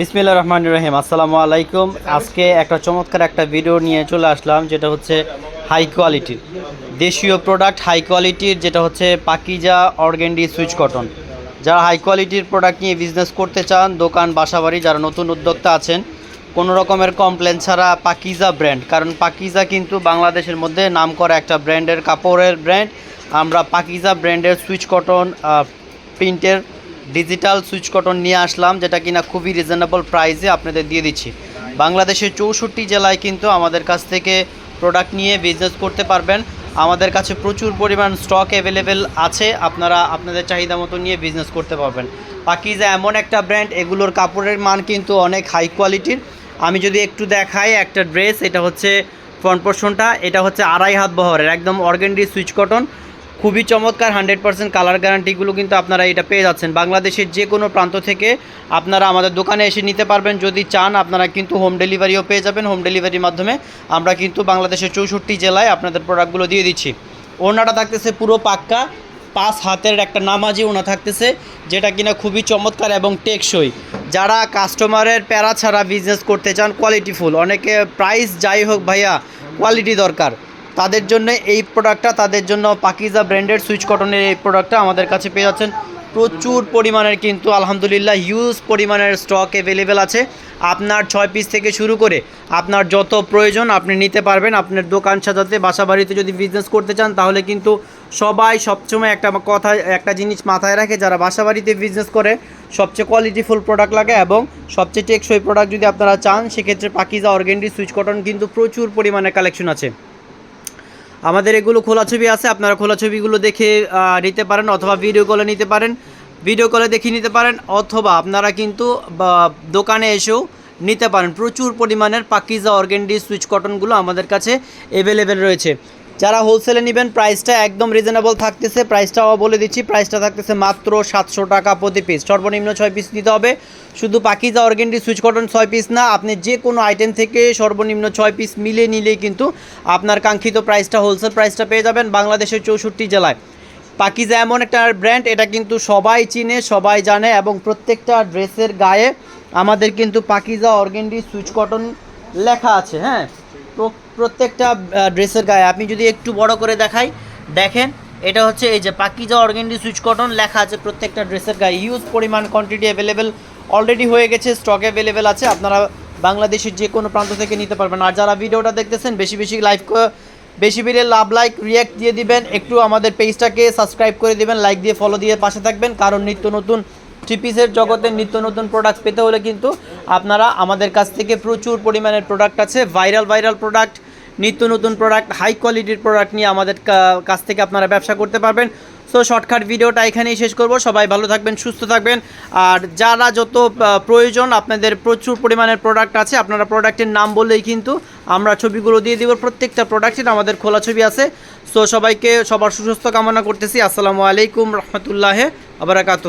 বিসমিল্লা রহমান রহিম, আসসালামু আলাইকুম। আজকে একটা চমৎকার একটা ভিডিও নিয়ে চলে আসলাম, যেটা হচ্ছে হাই কোয়ালিটির দেশীয় প্রোডাক্ট হাই কোয়ালিটির যেটা হচ্ছে পাকিজা অর্গেন্ডি সুইচ কটন। যারা হাই কোয়ালিটির প্রোডাক্ট নিয়ে বিজনেস করতে চান, দোকান, বাসাবাড়ি, যারা নতুন উদ্যোক্তা আছেন, কোনো রকমের কমপ্লেন ছাড়া পাকিজা ব্র্যান্ড কারণ পাকিজা কিন্তু বাংলাদেশের মধ্যে নাম করা একটা ব্র্যান্ডের কাপড়ের ব্র্যান্ড আমরা পাকিজা ব্র্যান্ডের সুইচ কটন প্রিন্টের ডিজিটাল সুইচ কটন নিয়ে আসলাম, যেটা কিনা খুবই রিজনেবল প্রাইসে আপনাদের দিয়ে দিচ্ছি। বাংলাদেশের চৌষট্টি জেলায় কিন্তু আমাদের কাছ থেকে প্রোডাক্ট নিয়ে বিজনেস করতে পারবেন। আমাদের কাছে প্রচুর পরিমাণ স্টক অ্যাভেলেবেল আছে, আপনারা আপনাদের চাহিদা মতো নিয়ে বিজনেস করতে পারবেন। বাকি পাকিজা এমন একটা ব্র্যান্ড এগুলোর কাপড়ের মান কিন্তু অনেক হাই কোয়ালিটির আমি যদি একটু দেখাই একটা ড্রেস এটা হচ্ছে ফ্রন্ট পোর্শনটা এটা হচ্ছে আড়াই হাত বহরের, একদম অর্গেন্ডি সুইচ কটন। খুবই চমৎকার হান্ড্রেড পার্সেন্ট কালার গ্যারান্টিগুলো কিন্তু আপনারা এটা পেয়ে যাচ্ছেন। বাংলাদেশের যে কোনো প্রান্ত থেকে আপনারা আমাদের দোকানে এসে নিতে পারবেন। যদি চান, আপনারা কিন্তু হোম ডেলিভারিও পেয়ে যাবেন। হোম ডেলিভারির মাধ্যমে আমরা কিন্তু বাংলাদেশের চৌষট্টি জেলায় আপনাদের প্রোডাক্টগুলো দিয়ে দিচ্ছি। ওনাটা থাকতেছে পুরো পাক্কা। পাঁচ হাতের একটা নামাজি ওনা থাকতেছে, যেটা কিনা খুবই চমৎকার এবং টেকসই। যারা কাস্টমারের প্যারা ছাড়া বিজনেস করতে চান কোয়ালিটিফুল অনেকে প্রাইস যাই হোক ভাইয়া কোয়ালিটি দরকার। তাদের জন্য এই প্রোডাক্টটা তাদের জন্য পাকিজা ব্র্যান্ডেড সুইচ কটনের এই প্রোডাক্টটা আমাদের কাছে পেয়ে যাচ্ছেন। প্রচুর পরিমাণের কিন্তু, আলহামদুলিল্লাহ হিউজ পরিমাণের স্টক অ্যাভেলেবেল আছে। আপনার ছয় পিস থেকে শুরু করে আপনার যত প্রয়োজন আপনি নিতে পারবেন। আপনার দোকান সাজাতে বাসা বাড়িতে যদি বিজনেস করতে চান, তাহলে কিন্তু সবাই সবসময় একটা কথা, একটা জিনিস মাথায় রাখে, যারা বাসা বাড়িতে বিজনেস করে, সবচেয়ে কোয়ালিটিফুল প্রোডাক্ট লাগে এবং সবচেয়ে টেকসই প্রোডাক্ট যদি আপনারা চান, সেক্ষেত্রে পাকিজা অর্গেন্ডি সুইচ কটন কিন্তু প্রচুর পরিমাণে কালেকশন আছে। আমাদের এগুলো খোলা ছবি আছে, আপনারা খোলা ছবিগুলো দেখে নিতে পারেন অথবা ভিডিও কলে নিতে পারেন। ভিডিও কলে দেখে নিতে পারেন অথবা আপনারা কিন্তু দোকানে এসেও নিতে পারেন। প্রচুর পরিমাণের পাকিজা অর্গেন্ডি সুইচ কটনগুলো আমাদের কাছে অ্যাভেলেবেল রয়েছে। যারা হোলসেলে নেবেন প্রাইসটা একদম রিজনেবল থাকতেছে। প্রাইসটাও বলে দিচ্ছি প্রাইসটা থাকতেছে মাত্র সাতশো টাকা প্রতি পিস সর্বনিম্ন ছয় পিস নিতে হবে। শুধু পাকিজা অর্গেন্ডি সুইচ কটন ছয় পিস না, আপনি যে কোনো আইটেম থেকে সর্বনিম্ন ছয় পিস মিলে নিলেই কিন্তু আপনার কাঙ্ক্ষিত প্রাইসটা হোলসেল প্রাইসটা পেয়ে যাবেন বাংলাদেশের চৌষট্টি জেলায়। পাকিজা এমন একটা ব্র্যান্ড এটা কিন্তু সবাই চিনে, সবাই জানে এবং প্রত্যেকটা ড্রেসের গায়ে আমাদের কিন্তু পাকিজা অর্গেন্ডি সুইচ কটন লেখা আছে হ্যাঁ? প্র- প্রত্যেকটা ড্রেসের গায়ে। আপনি যদি একটু বড় করে দেখাই, দেখেন, এটা হচ্ছে এই যে পাকিজা অর্গেন্ডি সুইচ কটন, লেখা আছে প্রত্যেকটা ড্রেসের গায়ে। হিউজ পরিমাণ কোয়ান্টিটি অ্যাভেলেবেল অলরেডি হয়ে গেছে স্টক অ্যাভেলেবেল আছে। আপনারা বাংলাদেশের যে কোনো প্রান্ত থেকে নিতে পারবেন। আর যারা ভিডিওটা দেখতেছেন, বেশি বেশি লাইভ বেশি বেড়ে লাভ লাইক রিয়াক্ট দিয়ে দিবেন। একটু আমাদের পেজটাকে সাবস্ক্রাইব করে দিবেন লাইক দিয়ে ফলো দিয়ে পাশে থাকবেন। কারণ নিত্য নতুন থ্রি পিসের জগতে নিত্য নতুন প্রোডাক্ট পেতে হলে কিন্তু আপনারা আমাদের কাছ থেকে প্রচুর পরিমাণের প্রোডাক্ট আছে। ভাইরাল ভাইরাল প্রোডাক্ট নিত্য নতুন প্রোডাক্ট হাই কোয়ালিটির প্রোডাক্ট নিয়ে আমাদের কাছ থেকে আপনারা ব্যবসা করতে পারবেন। সো শর্টকাট ভিডিওটা এখানেই শেষ করব। সবাই ভালো থাকবেন, সুস্থ থাকবেন। আর যারা যত প্রয়োজন, আপনাদের প্রচুর পরিমাণের প্রোডাক্ট আছে, আপনারা প্রোডাক্টের নাম বললেই কিন্তু আমরা ছবিগুলো দিয়ে দিব। প্রত্যেকটা প্রোডাক্টের আমাদের খোলা ছবি আছে। সো সবাইকে সবার সুস্বাস্থ্য কামনা করতেছি। আসসালামু আলাইকুম রহমতুল্লাহ আবরাকাতুহ।